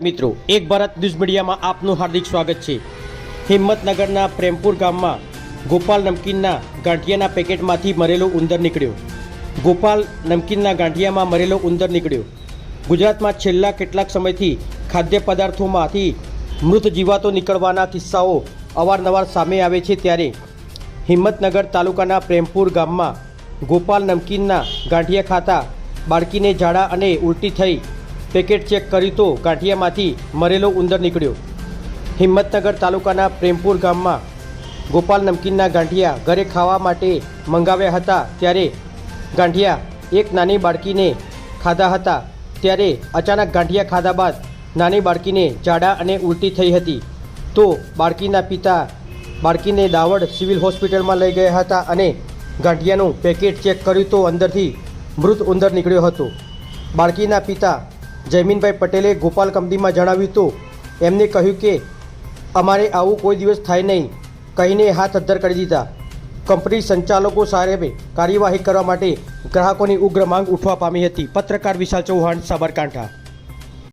મિત્રો, એક ભારત ન્યૂઝ મીડિયામાં આપનું હાર્દિક સ્વાગત છે. હિંમતનગરના પ્રેમપુર ગામમાં ગોપાલ નમકીનના ગાંઠિયાના પેકેટમાંથી મરેલો ઉંદર નીકળ્યો. ગોપાલ નમકીનના ગાંઠિયામાં મરેલો ઉંદર નીકળ્યો. ગુજરાતમાં છેલ્લા કેટલાક સમયથી ખાદ્ય પદાર્થોમાંથી મૃત જીવાતો નીકળવાના કિસ્સાઓ અવારનવાર સામે આવે છે ત્યારે હિંમતનગર તાલુકાના પ્રેમપુર ગામમાં ગોપાલ નમકીનના ગાંઠિયા ખાતા બાળકીને ઝાડા અને ઉલટી થઈ પેકેટ ચેક કર્યું તો ગાંઠિયામાંથી મરેલો ઉંદર નીકળ્યો. હિંમતનગર તાલુકાના પ્રેમપુર ગામમાં ગોપાલ નમકીનના ગાંઠિયા ઘરે ખાવા માટે મંગાવ્યા હતા ત્યારે ગાંઠિયા એક નાની બાળકીને ખાધા હતા. ત્યારે અચાનક ગાંઠિયા ખાધા બાદ નાની બાળકીને ઝાડા અને ઉલટી થઈ હતી. તો બાળકીના પિતા બાળકીને દાવડ સિવિલ હોસ્પિટલમાં લઈ ગયા હતા અને ગાંઠિયાનું પેકેટ ચેક કર્યું તો અંદરથી મૃત ઉંદર નીકળ્યો હતો. બાળકીના પિતા જયમીનભાઈ પટેલે ગોપાલ કંપનીમાં જણાવ્યું તો એમને કહ્યું કે, અમારે આવું કોઈ દિવસ થાય નહીં. કહીને હાથ અદ્ધર કરી દીધા. કંપની સંચાલકો સાહેબે કાર્યવાહી કરવા માટે ગ્રાહકોની ઉગ્ર માંગ ઉઠવા પામી હતી. પત્રકાર વિશાલ ચૌહાણ, સાબરકાંઠા.